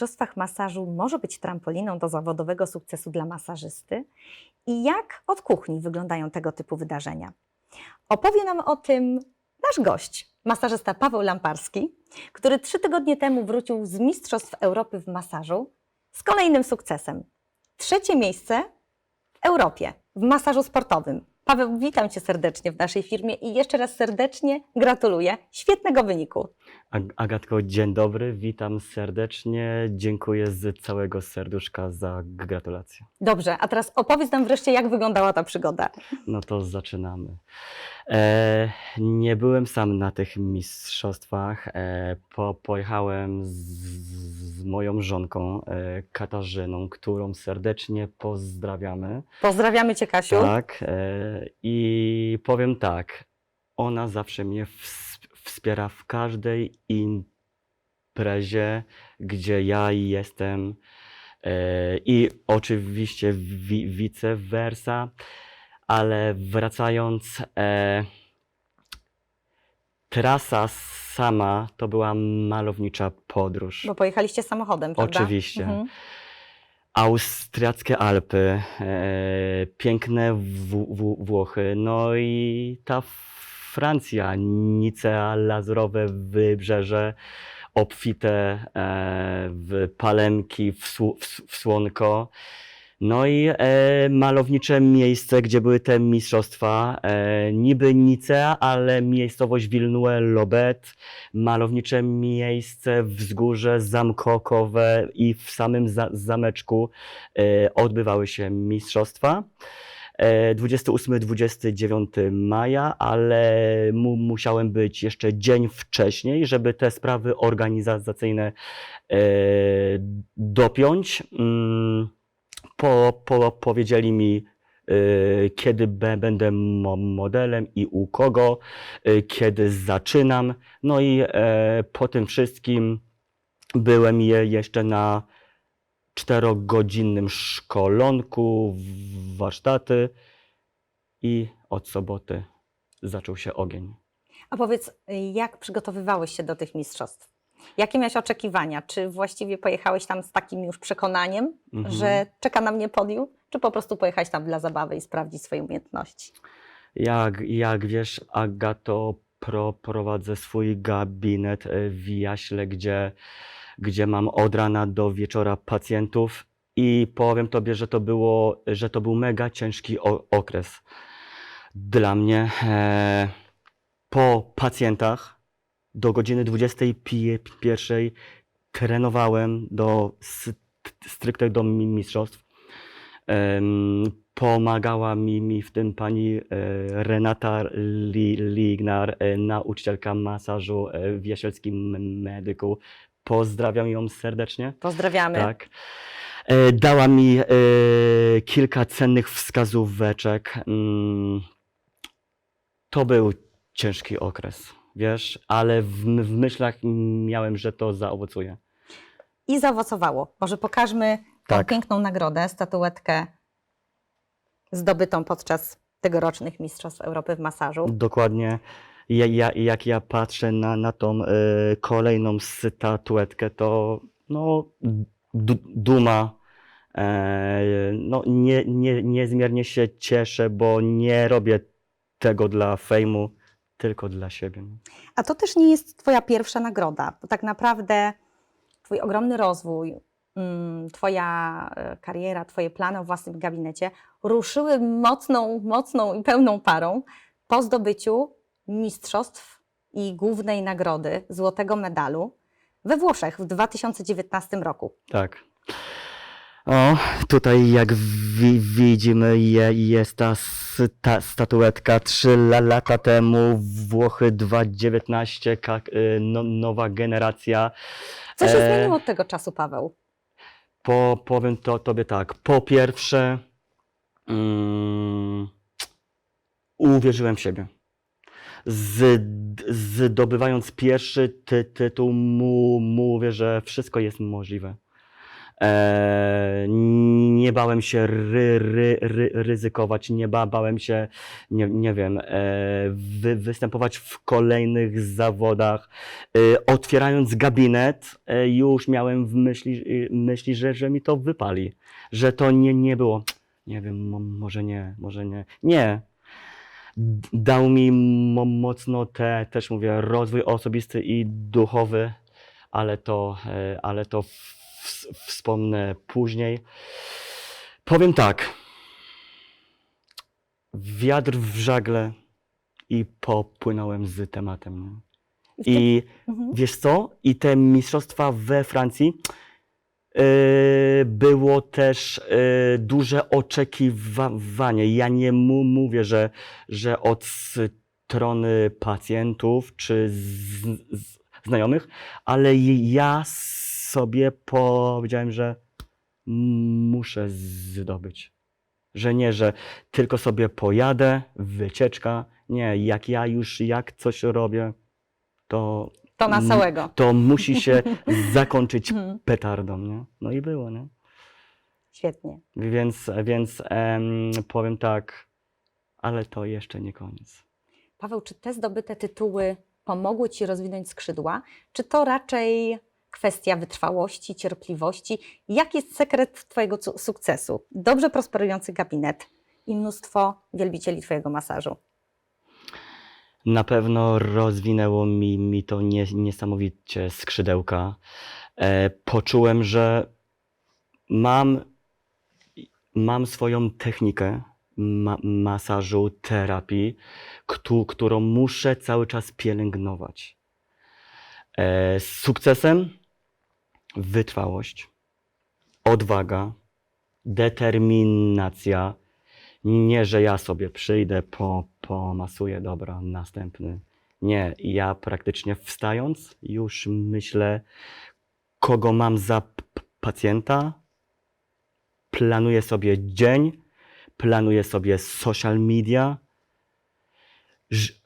mistrzostwach masażu może być trampoliną do zawodowego sukcesu dla masażysty? I jak od kuchni wyglądają tego typu wydarzenia? Opowie nam o tym nasz gość, masażysta Paweł Lamparski, który trzy tygodnie temu wrócił z Mistrzostw Europy w masażu z kolejnym sukcesem. Trzecie miejsce w Europie w masażu sportowym. Paweł, witam Cię serdecznie w naszej firmie i jeszcze raz serdecznie gratuluję świetnego wyniku. Ag- Agatko, dzień dobry, witam serdecznie. Dziękuję z całego serduszka za gratulacje. Dobrze, a teraz opowiedz nam wreszcie, jak wyglądała ta przygoda. No to zaczynamy. E, nie byłem sam na tych mistrzostwach. E, po, pojechałem z moją żonką e, Katarzyną, którą serdecznie pozdrawiamy. Pozdrawiamy Cię, Kasiu. Tak. E, I powiem tak, ona zawsze mnie ws- wspiera w każdej imprezie, gdzie ja jestem. E, I oczywiście wi- vice versa, ale wracając, e, trasa sama to była malownicza podróż. Bo pojechaliście samochodem, prawda? Oczywiście. Mhm. Austriackie Alpy, e, piękne w, w, Włochy, no i ta Francja, Nicea, Lazurowe Wybrzeże, obfite e, w palemki, w, w, w słonko. No i e, malownicze miejsce, gdzie były te mistrzostwa, e, niby Nicea, ale miejscowość Villeneuve-Lobet, malownicze miejsce, wzgórze zamkokowe i w samym za zameczku e, odbywały się mistrzostwa. E, 28-29 maja, ale mu musiałem być jeszcze dzień wcześniej, żeby te sprawy organizacyjne e, dopiąć. Mm, po, po, powiedzieli mi, e, kiedy będę mo- modelem i u kogo, e, kiedy zaczynam. No i e, po tym wszystkim byłem je jeszcze na czterogodzinnym szkolonku, warsztaty i od soboty zaczął się ogień. A powiedz, jak przygotowywałeś się do tych mistrzostw? Jakie miałeś oczekiwania? Czy właściwie pojechałeś tam z takim już przekonaniem, Mhm. że czeka na mnie podium, czy po prostu pojechałeś tam dla zabawy i sprawdzić swoje umiejętności? Jak, jak wiesz, Agato, pro, prowadzę swój gabinet e, w Jaśle, gdzie, gdzie mam od rana do wieczora pacjentów i powiem Tobie, że to, było, że to był mega ciężki o, okres dla mnie. E, po pacjentach do godziny 21 trenowałem do st- stricte do mi- mistrzostw. Pomagała mi, mi w tym pani e, Renata Li, Lignar, e, nauczycielka masażu e, w Jasielskim Medyku. Pozdrawiam ją serdecznie. Pozdrawiamy. Tak. Dała mi kilka cennych wskazóweczek. Mm, To był ciężki okres, wiesz, ale w, w myślach miałem, że to zaowocuje. I zaowocowało. Może pokażmy tą Tak. piękną nagrodę, statuetkę zdobytą podczas tegorocznych Mistrzostw Europy w masażu. Dokładnie. Ja, ja, jak ja patrzę na, na tą e, kolejną statuetkę, to no, d- duma. E, no, nie, nie, niezmiernie się cieszę, bo nie robię tego dla fejmu, tylko dla siebie. A to też nie jest Twoja pierwsza nagroda, bo tak naprawdę Twój ogromny rozwój, mm, Twoja e, kariera, Twoje plany o własnym gabinecie ruszyły mocną, mocną i pełną parą po zdobyciu mistrzostw i głównej nagrody, złotego medalu we Włoszech w 2019 roku. Tak. O, tutaj jak wi widzimy je, jest ta, sta statuetka 3 la lata temu, Włochy 2019, ka- y, no, nowa generacja. Co się E, zmieniło od tego czasu, Paweł? Po, powiem to tobie tak. Po pierwsze, mm, uwierzyłem w siebie. Z, zdobywając pierwszy ty, tytuł, mu, mówię, że wszystko jest możliwe. E, nie bałem się ry, ry, ry, ryzykować, nie ba, bałem się, nie, nie wiem, e, wy, występować w kolejnych zawodach. E, otwierając gabinet, e, już miałem w myśli, y, myśli że, że mi to wypali, że to nie, nie było, nie wiem, mo, może nie, może nie. Nie, dał mi mo- mocno te, też mówię, rozwój osobisty i duchowy, ale to, ale to wspomnę później. Powiem tak. Wiatr w żagle i popłynąłem z tematem. Nie? I Mhm. wiesz co? I te mistrzostwa we Francji yy, było też yy, duże oczekiwanie. Ja nie mu mówię, że, że od strony pacjentów czy z, z znajomych, ale ja sobie powiedziałem, że muszę zdobyć. Że nie, że tylko sobie pojadę, wycieczka. Nie, jak ja już jak coś robię, to To na całego. to musi się zakończyć Mhm. petardą, nie? No i było, nie? Świetnie. Więc, więc em, powiem tak, ale to jeszcze nie koniec. Paweł, czy te zdobyte tytuły pomogły Ci rozwinąć skrzydła, czy to raczej kwestia wytrwałości, cierpliwości? Jaki jest sekret Twojego sukcesu? Dobrze prosperujący gabinet i mnóstwo wielbicieli Twojego masażu. Na pewno rozwinęło mi, mi to nie, niesamowicie skrzydełka. E, poczułem, że mam, mam swoją technikę ma, masażu, terapii, któ, którą muszę cały czas pielęgnować. E, z sukcesem wytrwałość, odwaga, determinacja. Nie, że ja sobie przyjdę, po, pomasuję, dobra, następny. Nie, ja praktycznie wstając już myślę, kogo mam za pacjenta, planuję sobie dzień, planuję sobie social media,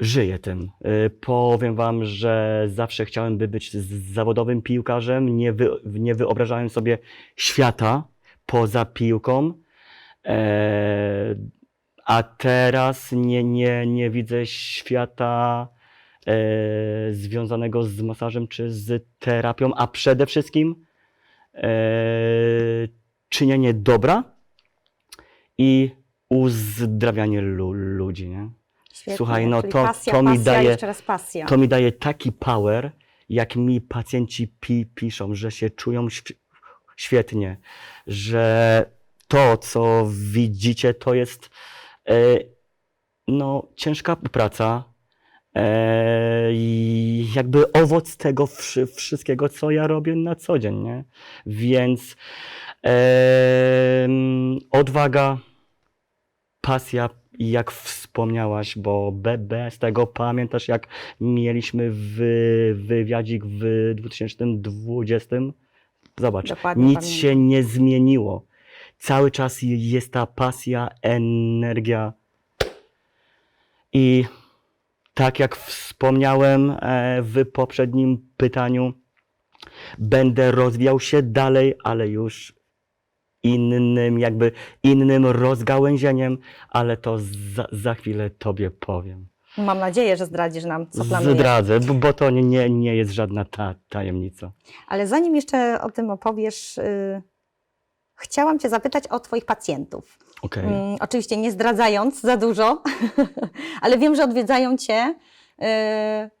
żyję tym. Y, Powiem Wam, że zawsze chciałem by być zawodowym piłkarzem, nie, wy, nie wyobrażałem sobie świata poza piłką. E, a teraz nie, nie, nie widzę świata e, związanego z masażem czy z terapią, a przede wszystkim e, czynienie dobra i uzdrawianie lu, ludzi. Nie? Świetnie. Słuchaj, no to- pasja, to mi pasja, daje- jeszcze raz pasja. To mi daje taki power, jak mi pacjenci pi, piszą, że się czują św- świetnie, że to, co widzicie, to jest e, no, ciężka praca. E, i jakby owoc tego wszy- wszystkiego, co ja robię na co dzień, nie? Więc em, odwaga, pasja, i jak wspomniałaś, bo be, bez tego pamiętasz, jak mieliśmy wy, wywiadzik w 2020? Zobacz, Dokładnie nic pamiętam. się nie zmieniło. Cały czas jest ta pasja, energia. I tak jak wspomniałem e, w poprzednim pytaniu, będę rozwijał się dalej, ale już innym, jakby innym rozgałęzieniem, ale to za, za chwilę Tobie powiem. Mam nadzieję, że zdradzisz nam, co planujesz. Zdradzę, bo, bo to nie, nie, jest żadna ta, tajemnica. Ale zanim jeszcze o tym opowiesz, y, chciałam Cię zapytać o Twoich pacjentów. Okej. Mm, oczywiście nie zdradzając za dużo, ale wiem, że odwiedzają Cię y,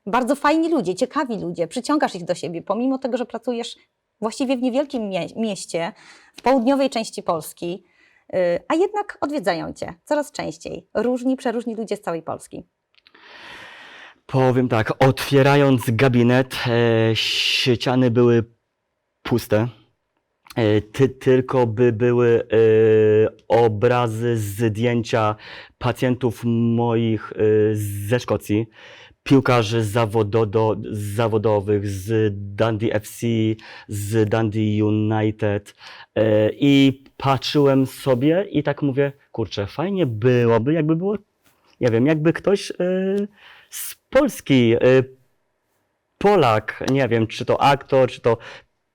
bardzo fajni ludzie, ciekawi ludzie, przyciągasz ich do siebie, pomimo tego, że pracujesz właściwie w niewielkim mie- mieście, w południowej części Polski, y, a jednak odwiedzają Cię coraz częściej różni, przeróżni ludzie z całej Polski. Powiem tak, otwierając gabinet, e, ściany były puste. E, ty, tylko by były e, obrazy, zdjęcia pacjentów moich e, ze Szkocji, piłkarzy zawodo, do, zawodowych z Dundee FC, z Dundee United e, i patrzyłem sobie i tak mówię, kurczę, fajnie byłoby, jakby było, nie wiem, jakby ktoś e, z Polski, e, Polak, nie wiem, czy to aktor, czy to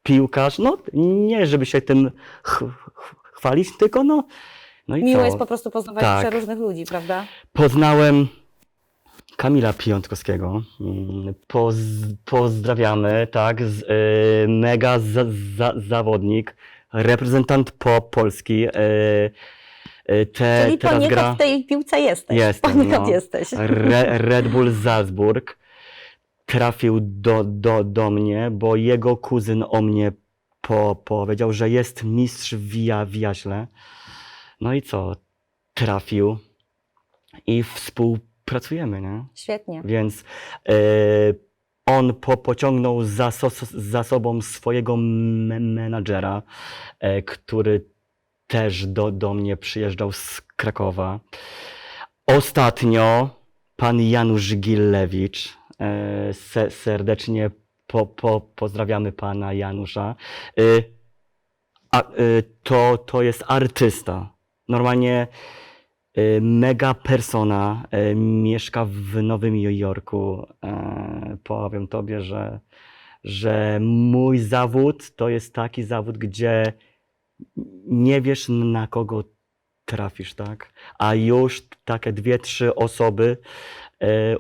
piłkarz. No nie, żeby się tym ch- ch- chwalić, tylko no. No Miło co? jest po prostu poznawać Tak. przeróżnych ludzi, prawda? Poznałem Kamila Piątkowskiego. Mm, Poz, pozdrawiamy, tak. Z, y, mega za, za, zawodnik, reprezentant po Polski. Y, y, te, Czyli teraz poniekąd gra w tej piłce jesteś. Jestem, poniekąd no. jesteś. Re, Red Bull Salzburg. Trafił do, do, do mnie, bo jego kuzyn o mnie po, powiedział, że jest mistrz w, ja, w jaśle. No i co? Trafił i współpracujemy, nie? Świetnie. Więc e, on po, pociągnął za, so, za sobą swojego me- menadżera, e, który też do, do mnie przyjeżdżał z Krakowa. Ostatnio pan Janusz Gillewicz, e, se, serdecznie po, po, pozdrawiamy pana Janusza. E, a, e, to, to jest artysta. Normalnie mega persona. e, Mieszka w Nowym Jorku. E, Powiem tobie, że, że mój zawód to jest taki zawód, gdzie nie wiesz na kogo trafisz, tak? A już takie dwie, trzy osoby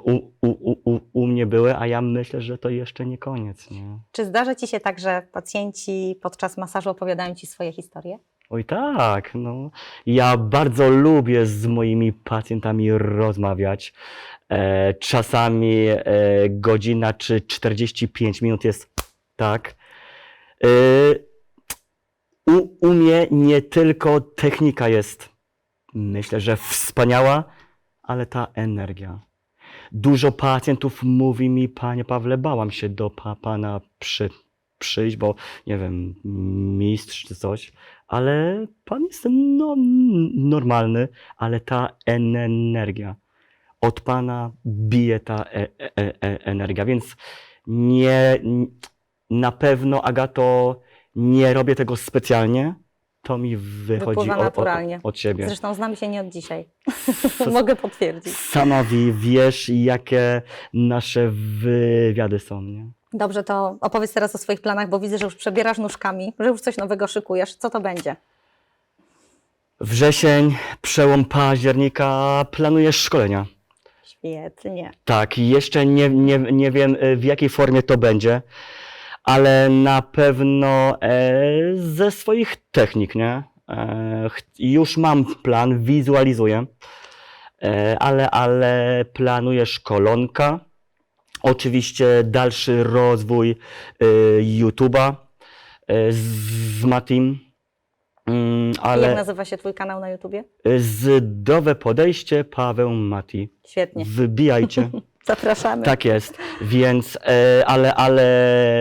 u, u, u- u mnie były, a ja myślę, że to jeszcze nie koniec, nie? Czy zdarza Ci się tak, że pacjenci podczas masażu opowiadają Ci swoje historie? Oj tak, no. Ja bardzo lubię z moimi pacjentami rozmawiać. E, czasami e, godzina czy 45 minut jest tak. E, u, u mnie nie tylko technika jest, myślę, że wspaniała, ale ta energia. Dużo pacjentów mówi mi, panie Pawle, bałam się do pa, pana przy, przyjść, bo nie wiem, mistrz czy coś, ale pan jest no, normalny, ale ta en- energia, od pana bije ta e, e, e, energia, więc nie, na pewno Agato, nie robię tego specjalnie, to mi wychodzi Wypływa o, od siebie. Zresztą znamy się nie od dzisiaj. Mogę potwierdzić. Sama wie, wiesz, jakie nasze wywiady są, nie? Dobrze, to opowiedz teraz o swoich planach, bo widzę, że już przebierasz nóżkami, że już coś nowego szykujesz. Co to będzie? Wrzesień, przełom października, planujesz szkolenia. Świetnie. Tak, jeszcze nie, nie, nie wiem e, w jakiej formie to będzie, ale na pewno e, ze swoich technik, nie? E, ch- już mam plan, wizualizuję, e, ale, ale planuję szkolonka, oczywiście dalszy rozwój e, YouTube'a e, z, z Matim, mm, Jak ale nazywa się Twój kanał na YouTubie? zdrowe podejście Paweł Mati. Świetnie. Wybijajcie. Zapraszamy. Tak jest, więc, e, ale, ale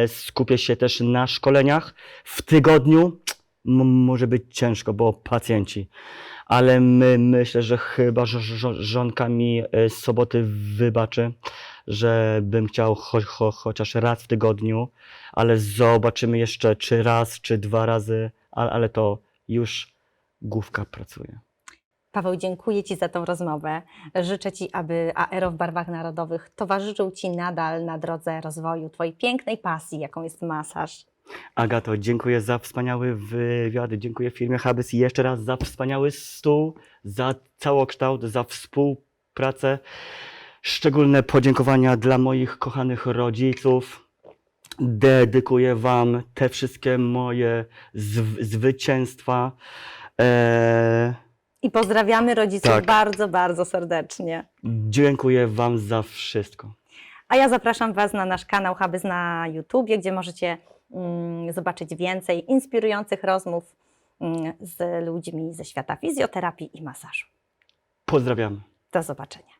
skupię się też na szkoleniach. W tygodniu m- może być ciężko, bo pacjenci, ale my, myślę, że chyba że żo- żonka mi e, z soboty wybaczy, że bym chciał cho, cho, chociaż raz w tygodniu, ale zobaczymy jeszcze, czy raz, czy dwa razy, ale, ale to już główka pracuje. Paweł, dziękuję Ci za tą rozmowę. Życzę Ci, aby Aero w barwach narodowych towarzyszył Ci nadal na drodze rozwoju Twojej pięknej pasji, jaką jest masaż. Agato, dziękuję za wspaniały wywiad, dziękuję firmie Habys jeszcze raz za wspaniały stół, za całokształt, za współpracę. Szczególne podziękowania dla moich kochanych rodziców. Dedykuję Wam te wszystkie moje zw- zwycięstwa. Eee, I pozdrawiamy rodziców Tak. bardzo, bardzo serdecznie. dziękuję Wam za wszystko. A ja zapraszam Was na nasz kanał Habys na YouTubie, gdzie możecie mm, zobaczyć więcej inspirujących rozmów mm, z ludźmi ze świata fizjoterapii i masażu. Pozdrawiam. Do zobaczenia.